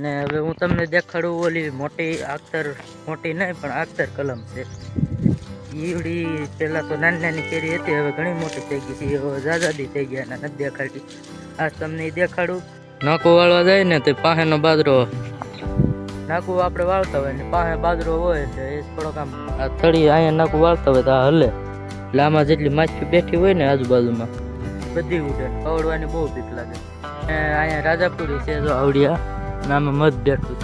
ને હવે હું તમને દેખાડું ઓલી મોટી આખતર મોટી નહીં પણ આખતર કલમ છે. ઈવડી પહેલા તો નાની નાની કેરી હતી હવે ઘણી મોટી થઈ ગઈ છે. હવે જાજાદી થઈ ગયા નથી દેખાડી આજ તમને દેખાડું. નાકું વાળવા જાય ને તે પાસેનો બાજરો. નાકું આપણે વાળતા હોય ને પાસે બાજરો હોય એટલે એ થોડોક આમ આ થળી અહીંયા નાકું વાળતા હોય તો આ હલે. એટલે આમાં જેટલી માછલી બેઠી હોય ને આજુબાજુમાં. બધી ઉડે કવડવાની બહુ બીક લાગે. અહીંયા રાજાપુરી છે જો આવડિયા. આમાં મધ બેઠું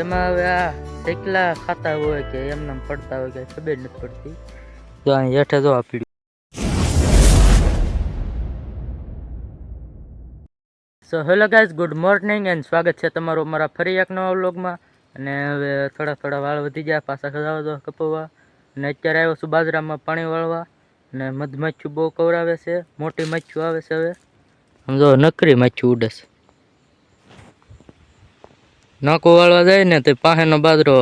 એમાં હવે આ એકલા ખાતા હોય કે એમને પડતા હોય કે ખબર નથી પડતી. તો અહીં હેઠે જો આ પીડ્યું. So hello guys good morning and સ્વાગત છે તમારું અમારા ફરી એક નવા વ્લોગમાં. અને હવે થોડા થોડા વાળ વધી ગયા, પાછા ખજાવા દો, કપવા. અને અત્યારે આવ્યો છું બાજરામાં પાણી વાળવા. અને મધમાછું બહુ કવરાવે છે, મોટી મચ્છું આવે છે હવે. સમજો નકરી મચ્છું ઉડે છે. નાકું વાળવા જાય ને તે પાસેનો બાજરો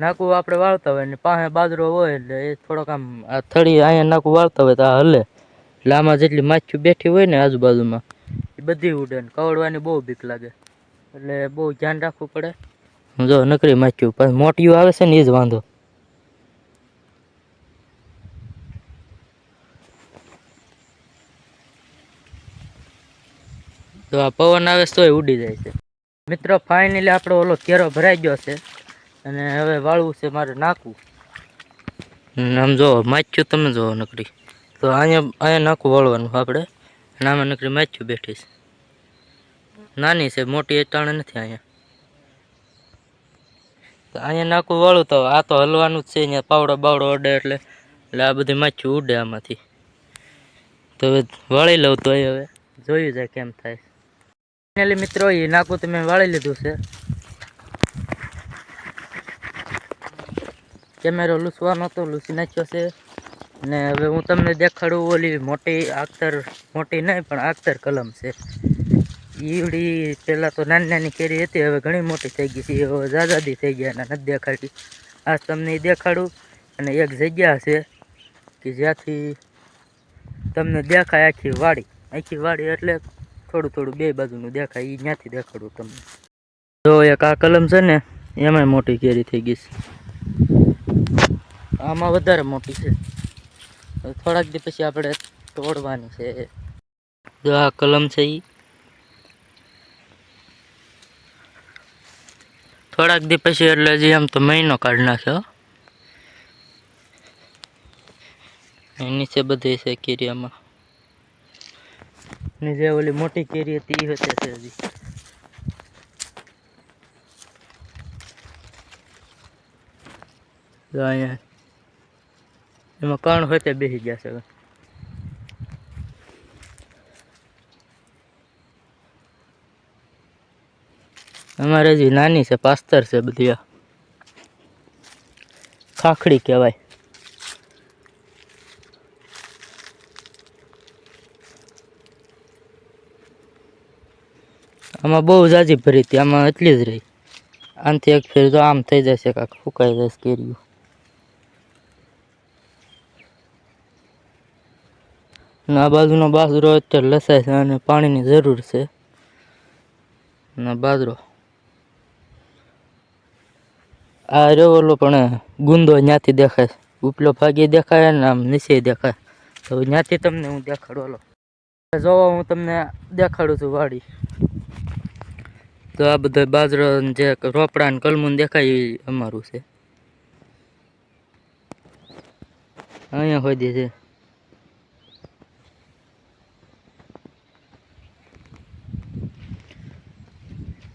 નાકું આપણે વાળતા હોય ને પાસે બાજરો હોય એટલે એ થોડોક આમ આ થળી અહીંયા નાકું વાળતા હોય તો આ હલે. એટલે આમાં જેટલી માછું બેઠી હોય ને આજુબાજુમાં, એ બધી ઉડે ને કવડવાની બહુ બીક લાગે. એટલે બહુ ધ્યાન રાખવું પડે. જો નકરી માછું પાછું મોટીયું આવે છે ને એ જ વાંધો. તો આ પવન આવે તોય ઉડી જાય છે. મિત્રો ફાઇનલી આપણો ઓલો કેરો ભરાઈ ગયો છે. અને હવે વાળવું છે મારે નાખવું. આમ જો માચ્યું તમે જો નકરી. તો અહીંયા અહીંયા નાખું વાળવાનું આપણે. અને આમાં નકરી માચ્યું બેઠી છે. નાની છે, મોટી એટાણે નથી અહીંયા. તો અહીંયા નાખું વાળું તો આ તો હલવાનું જ છે, અહીંયા પાવડો બાવડો અડે એટલે એટલે આ બધી માચ્યું ઉડે આમાંથી. તો હવે વાળી લઉં તો હવે. જોયું જાય કેમ થાય. ફાઇનલી મિત્રો, એ નાકું તમે વાળી લીધું છે. કેમેરો લૂસવાનો હતો લૂસી નાખ્યો છે. ને હવે હું તમને દેખાડું ઓલી મોટી આખતર, મોટી નહીં, પણ આખતર કલમ છે. ઈવડી પહેલાં તો નાની નાની કેરી હતી, હવે ઘણી મોટી થઈ ગઈ છે. હવે જાજાદી થઈ ગયા અને નથી દેખાડી આજ તમને એ દેખાડું, અને એક જગ્યા છે કે જ્યાંથી તમને દેખાય આખી વાડી. આખી વાડી એટલે થોડું થોડું બે બાજુનું દેખાય એ ત્યાંથી દેખાડું તમને. જો એક આ કલમ છે ને, એમાંય મોટી કેરી થઈ ગઈ છે. આમાં વધારે મોટી છે. થોડાક દી પછી આપણે તોડવાની છે. જો આ કલમ છે એ થોડાક દી પછી એટલે હજી આમ તો મહિનો કાઢી નાખ્યો. નીચે બધી છે કેરીયામાં ને જે ઓલી મોટી કેરી હતી એ હતી હજી. અહીંયા એમાં કણ હોય તે બેસી ગયા છે અમારે હજી નાની છે, પાસ્તર છે બધી ખાખડી કહેવાય. આમાં બહુ જાજી ભરી હતી, આમાં એટલી જ રહી. આનાથી એક ફેર તો આમ થઈ જશે કાંક ફૂંકાઈ જશે કેરીઓ. અને આ બાજુનો બાજરો અત્યારે લસાય છે અને પાણીની જરૂર છે. અને બાજરો. આ રેવલો પણ ગુંદો ત્યાંથી દેખાય ઉપલો ભાગી દેખાય ને આમ નીચે દેખાય. તો ત્યાંથી તમને હું દેખાડું જોવો હું તમને દેખાડું છું વાડી. તો આ બધા બાજરો જે રોપડા ને કલમું દેખાય અમારું છે. અહીંયા હોદી છે.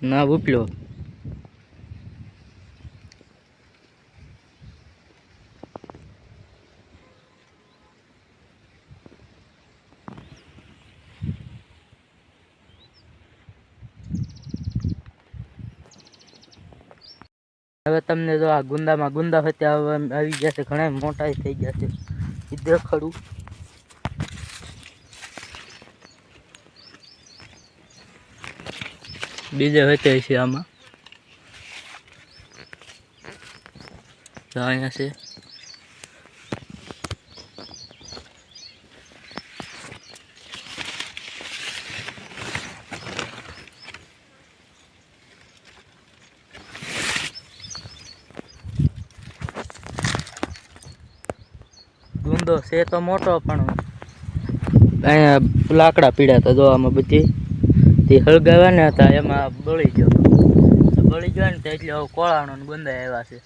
ના ઉપલો. હવે તમને જો આ ગુંદામાં ગુંદા હોય ત્યાં આવી ગયા છે ઘણા મોટા થઈ ગયા છે. એ દેખાડું. બીજે હોય છે આમાં. અહીંયા છે. કુંદો છે તો મોટો, પણ અહીંયા લાકડા પીડ્યા હતા જો આમાં બધી. તે હળગાવ્યા હતા, એમાં બળી ગયો. બળી ગયો ને એટલે ને બંધાય આવ્યા છે.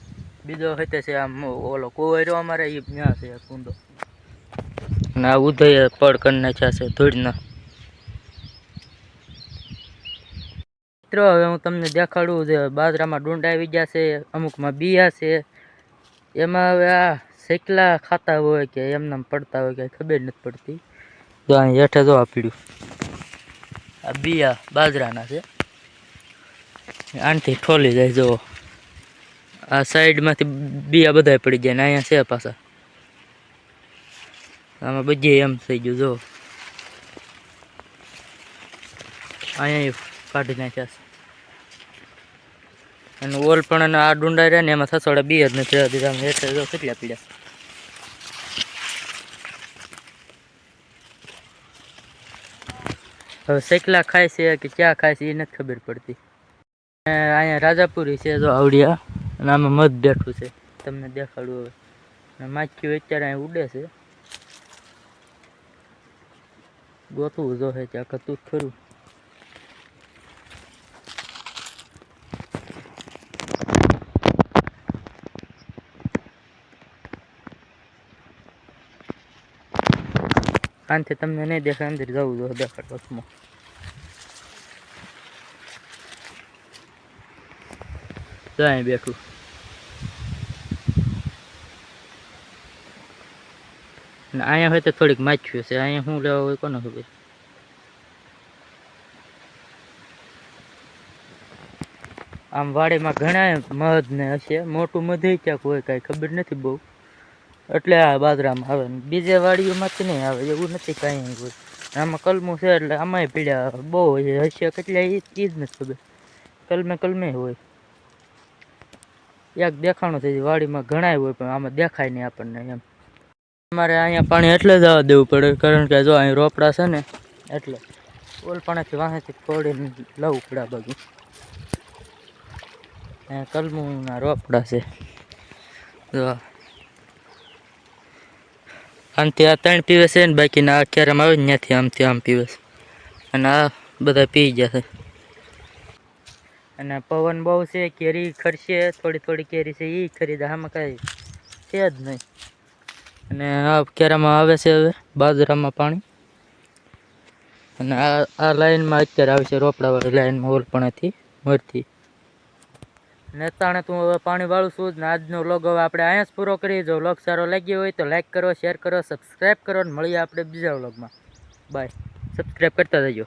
બીજો હતે છે આમ ઓલો કુંવર્યો અમારે એ ત્યાં છે કુંદો અને આ ઉધય પડ કરી નાખ્યા છે, ધૂળના. મિત્રો, હવે હું તમને દેખાડું જે બાજરામાં ડુંડા આવી ગયા છે, અમુકમાં બિયા છે. એમાં હવે આ શેકલા ખાતા હોય કે એમનામ પડતા હોય કે ખબર નથી પડતી. તો અહીં હેઠે જો આ પીડ્યું. આ બિયા બાજરાના છે. આનથી ઠોલી જાય જો. આ સાઈડમાંથી બિયા બધાય પડી જાય ને અહીંયા છે પાછા. આમાં બધી એમ થઈ ગયું જો. અહીંયા કાઢી નાખ્યા છે. અને ઓલ પણ આ ડુંડા રહ્યા ને એમાં સસોડા બી જ નથી રહેતી તમે હેઠળ જો કેટલા પીડ્યા. હવે શેકલા ખાય છે કે ક્યાં ખાય છે એ નથી ખબર પડતી. અહીંયા રાજાપુરી છે જો આવડિયા. અને આમાં મધ બેઠું છે. તમને દેખાડું હવે. માખીઓ અત્યારે અહીં ઉડે છે. ગોતવું જો છે ત્યાં કતું ખરું. આનથી તમને નહીં દેખાય, અંદર જવું જોઈએ દેખાડ વચમાં. તો અહીં બેઠું. ને અહીંયા હોય તો થોડીક માચ્યું છે. અહીંયા શું લેવા હોય કોને ખબર? આમ વાડીમાં ઘણા મધ ને હશે. મોટું મધ ક્યાંક હોય કાંઈ ખબર નથી બહુ. એટલે આ બાજરામાં આવે બીજે વાડીઓમાંથી નહીં આવે, એવું નથી કાંઈ હોય. આમાં કલમું છે એટલે આમાંય પીડ્યા બહુ હોય, હશે કેટલા એ જ નથી ખબર. કલમે કલમે હોય. એક દેખાણું થઈ જાય વાડીમાં ઘણાય હોય, પણ આમાં દેખાય નહીં આપણને એમ. અમારે અહીંયા પાણી એટલે જ આવવા દેવું પડે, કારણ કે જો અહીં રોપડા છે ને, એટલે ઓલ પાણીથી વાંહેથી ખોડીને લઉં પડે બાજુ. અહીંયા કલમુના રોપડા છે. જો આમથી આ ત્રણ પીવે છે ને બાકીના આ ક્યારેમ આવે ત્યાંથી આમથી આમ પીવે છે. અને આ બધા પી ગયા છે. અને પવન બહુ છે, કેરી ખરશે, થોડી થોડી કેરી છે એ ખરીદે, આમાં કાંઈ છે જ નહીં. અને આ કેરામાં આવે છે હવે, બાજરામાં પાણી. અને આ આ લાઈનમાં અત્યારે આવે છે રોપડાવાળી લાઈનમાં ઓલપણાથી મળતી નેતાણે તું હવે પાણી વાળું છું ને આજનો લોગ હવે આપણે અહીંયા જ પૂરો કરીએ. જો લોગ સારો લાગ્યો હોય તો લાઈક કરો શેર કરો સબસ્ક્રાઈબ કરો ને મળીએ આપણે બીજા વ્લોગમાં બાય સબસ્ક્રાઈબ કરતા જજો.